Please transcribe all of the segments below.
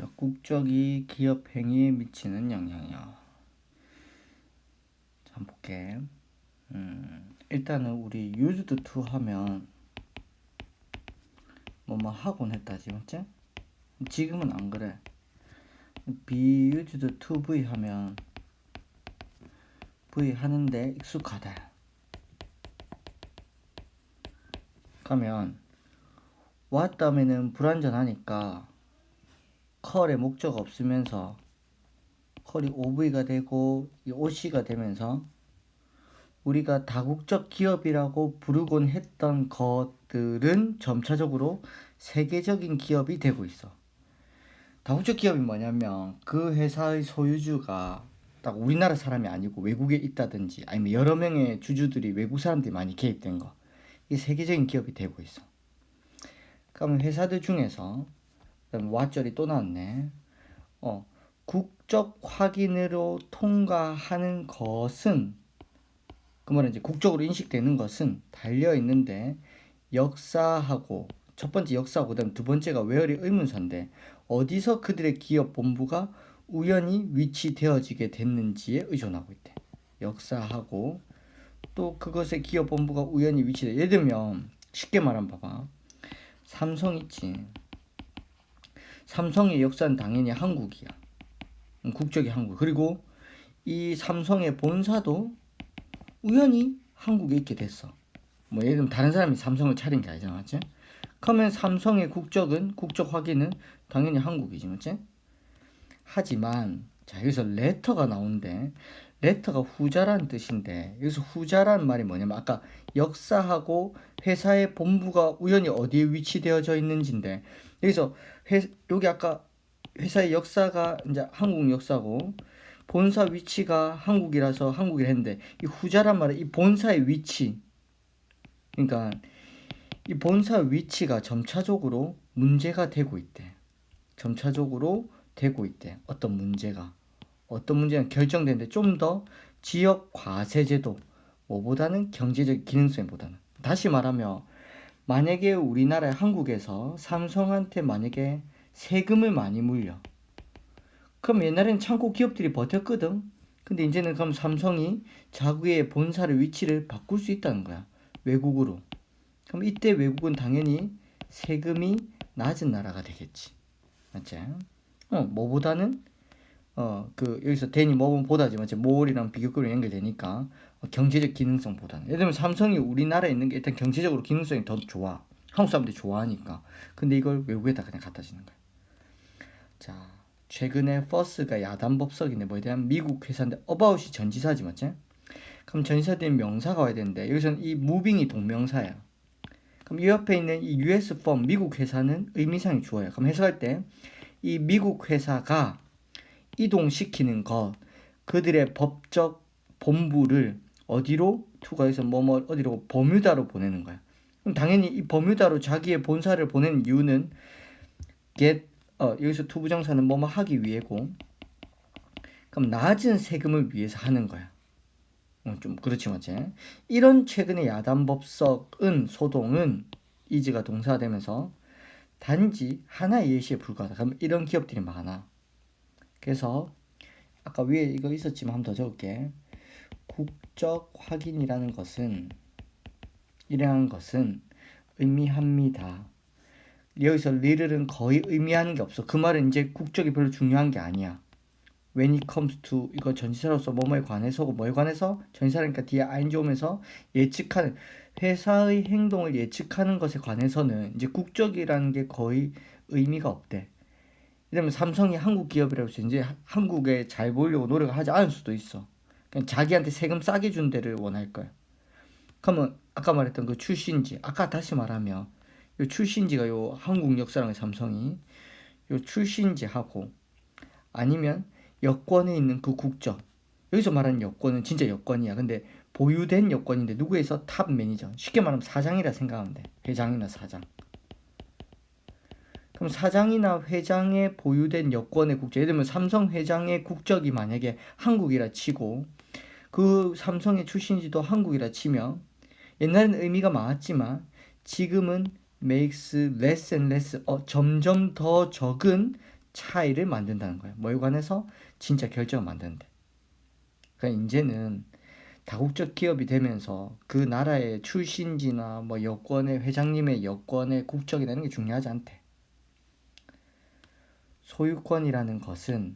자, 국적이 기업 행위에 미치는 영향이요. 자, 한번 볼게. 음, 일단은 우리 used to 하면 뭐뭐 하곤 했다지, 맞지? 지금은 안 그래. be used to v 하면 v 하는데 익숙하다. 그러면 what 다음에는 불완전하니까 컬의 목적 없으면서 컬이 OV가 되고 이 OC가 되면서 우리가 다국적 기업이라고 부르곤 했던 것들은 점차적으로 세계적인 기업이 되고 있어. 다국적 기업이 뭐냐면 그 회사의 소유주가 딱 우리나라 사람이 아니고 외국에 있다든지 아니면 여러 명의 주주들이 외국 사람들이 많이 개입된 거. 이게 세계적인 기업이 되고 있어. 그러면 회사들 중에서 그다음 와절이 또 나왔네. 어, 국적 확인으로 통과하는 것은 그 말은 이제 국적으로 인식되는 것은 달려 있는데 역사하고 첫 번째 역사하고 그다음 두 번째가 웨어리 의문사인데 어디서 그들의 기업 본부가 우연히 위치되어지게 됐는지에 의존하고 있대. 역사하고 또 그것의 기업 본부가 우연히 위치돼. 예를 들면 쉽게 말하면 봐봐. 삼성 있지. 삼성의 역사는 당연히 한국이야. 음, 국적이 한국. 그리고 이 삼성의 본사도 우연히 한국에 있게 됐어. 뭐 예를 들면 다른 사람이 삼성을 차린 게 아니잖아, 맞지? 그러면 삼성의 국적은 국적 확인은 당연히 한국이지, 맞지? 하지만 자 여기서 레터가 나오는데 레터가 후자라는 뜻인데 여기서 후자라는 말이 뭐냐면 아까 역사하고 회사의 본부가 우연히 어디에 위치되어져 있는지인데 여기서 회, 여기 아까 회사의 역사가 이제 한국 역사고 본사 위치가 한국이라서 한국이라 했는데 이 후자란 말은 이 본사의 위치 그러니까 이 본사 위치가 점차적으로 문제가 되고 있대. 점차적으로 되고 있대. 어떤 문제가 어떤 문제가 결정되는데 좀 더 지역 과세제도 뭐보다는 경제적 기능성보다는. 다시 말하면 만약에 우리나라 한국에서 삼성한테 만약에 세금을 많이 물려. 그럼 옛날에는 창고 기업들이 버텼거든. 근데 이제는 그럼 삼성이 자국의 본사의 위치를 바꿀 수 있다는 거야 외국으로. 그럼 이때 외국은 당연히 세금이 낮은 나라가 되겠지. 맞지? 어 뭐보다는 어 그 여기서 대니 뭐보면 보다지 맞지? 모올이랑 비교급으로 연결되니까 어, 경제적 기능성 보다는. 예를 들면 삼성이 우리나라에 있는 게 일단 경제적으로 기능성이 더 좋아. 한국 사람들이 좋아하니까. 근데 이걸 외국에다 그냥 갖다 주는 거야? 자 최근에 퍼스가 야단 법석인데 뭐에 대한 미국 회사인데 어바웃이 전지사지 맞지? 그럼 전지사된 명사가 와야 되는데 여기서는 이 무빙이 동명사야. 그럼 이 옆에 있는 이 US firm 미국 회사는 의미상이 주어요 그럼 해석할 때 이 미국 회사가 이동시키는 것 그들의 법적 본부를 어디로 투가해서 뭐뭐 어디로 버뮤다로 보내는 거야. 그럼 당연히 이 버뮤다로 자기의 본사를 보내는 이유는 get 어 여기서 투부정사는 뭐뭐 하기 위해고 그럼 낮은 세금을 위해서 하는 거야. 어, 좀 그렇지 맞지? 이런 최근의 야단 법석은 소동은 이지가 동사되면서 단지 하나의 예시에 불과하다. 그럼 이런 기업들이 많아. 그래서 아까 위에 이거 있었지만 한번 더 적을게. 국적 확인이라는 것은 이러한 것은 의미합니다. 여기서 리를은 거의 의미하는 게 없어. 그 말은 이제 국적이 별로 중요한 게 아니야. When it comes to 이거 전치사로서 뭐뭐에 관해서고 뭐에 관해서 전치사니까 뒤에 ing 오면서 예측하는 회사의 행동을 예측하는 것에 관해서는 이제 국적이라는 게 거의 의미가 없대. 왜냐면 삼성이 한국 기업이라고 해서 이제 한국에 잘 보이려고 노력을 하지 않을 수도 있어. 그냥 자기한테 세금 싸게 준 데를 원할 거야. 그러면 아까 말했던 그 출신지, 아까 다시 말하면 요 출신지가 요 한국 역사랑 삼성이 요 출신지하고 아니면 여권에 있는 그 국적 여기서 말하는 여권은 진짜 여권이야. 근데 보유된 여권인데 누구에서 탑 매니저 쉽게 말하면 사장이라 생각하면 돼. 회장이나 사장. 그럼 사장이나 회장의 보유된 여권의 국적, 예를 들면 삼성 회장의 국적이 만약에 한국이라 치고 그 삼성의 출신지도 한국이라 치면 옛날에는 의미가 많았지만 지금은 makes less and less 어, 점점 더 적은 차이를 만든다는 거예요. 뭐에 관해서 진짜 결정을 만드는데. 그러니까 이제는 다국적 기업이 되면서 그 나라의 출신지나 뭐 여권의 회장님의 여권의 국적이라는 게 중요하지 않대. 소유권이라는 것은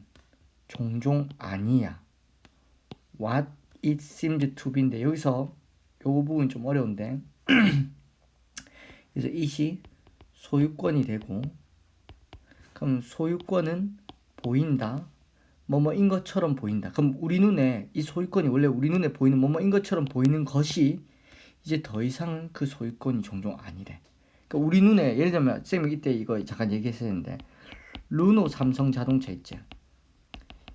종종 아니야. What it seemed to be인데 여기서 요 부분 좀 어려운데 그래서 it이 소유권이 되고 그럼 소유권은 보인다. 뭐뭐인 것처럼 보인다. 그럼 우리 눈에 이 소유권이 원래 우리 눈에 보이는 뭐뭐인 것처럼 보이는 것이 이제 더 이상 그 소유권이 종종 아니래. 그러니까 우리 눈에 예를 들면 쌤이 이때 이거 잠깐 얘기했었는데 르노 삼성 자동차 있지.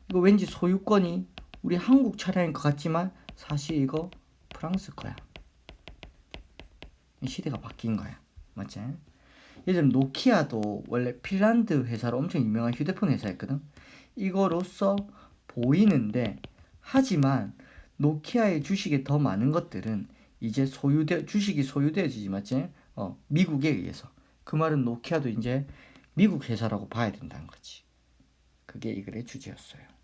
이거 왠지 소유권이 우리 한국 차량인 것 같지만 사실 이거 프랑스 거야. 시대가 바뀐 거야. 맞지? 예전 노키아도 원래 핀란드 회사로 엄청 유명한 휴대폰 회사였거든. 이거로서 보이는데 하지만 노키아의 주식에 더 많은 것들은 이제 소유돼 주식이 소유되어지지 맞지? 어 미국에 의해서 그 말은 노키아도 이제 미국 회사라고 봐야 된다는 거지. 그게 이 글의 주제였어요.